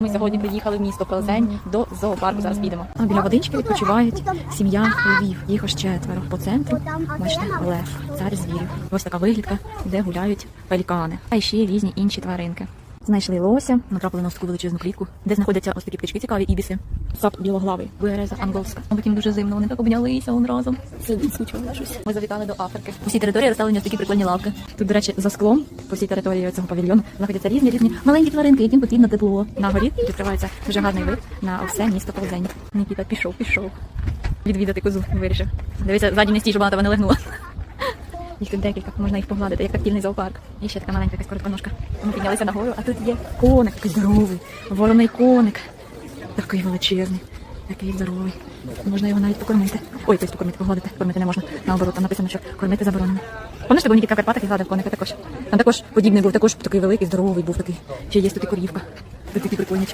Ми сьогодні приїхали в місто Пелзень до зоопарку. Зараз підемо. А біля водички відпочивають сім'я львів. Їх ось четверо. По центру бачите, лев, цар звірів. Ось така виглядка, де гуляють пелікани. А ще різні інші тваринки. Знайшли лося, натрапили на ось таку величезну клітку, де знаходяться ось такі птички цікаві ібіси. Сап білоглавий, береза анголська. Мабуть, їм дуже зимно, вони так обнялися он разом. Сидить, скучили щось. Ми завітали до Африки. У всій території розставлені такі прикольні лавки. Тут, до речі, за склом по всій території цього павільйону знаходяться різні різні маленькі тваринки, яким потрібно тепло. На горі відкривається дуже гарний вид на все місто Ползень. Нікіта пішов, пішов. Відвідати козу вирішив. Дивіться, ззаді не стій, вона не легнула. Їх тут декілька, можна їх погладити, як тактильний зоопарк. І ще така маленька якась коротконожка. Ми піднялися нагору, а тут є коник, такий здоровий, вороний коник. Такий величезний, такий здоровий. Можна його навіть покормити. Ой, тобто покормити, погладити, кормити не можна. Наоборот, там написано, що кормити заборонено. Пам'ятаєш, ти був Нікітка в Карпатах і гладив коника також. Там також подібний був, також такий великий, здоровий був такий. Ще є тут і корівка. Тут такі прикольні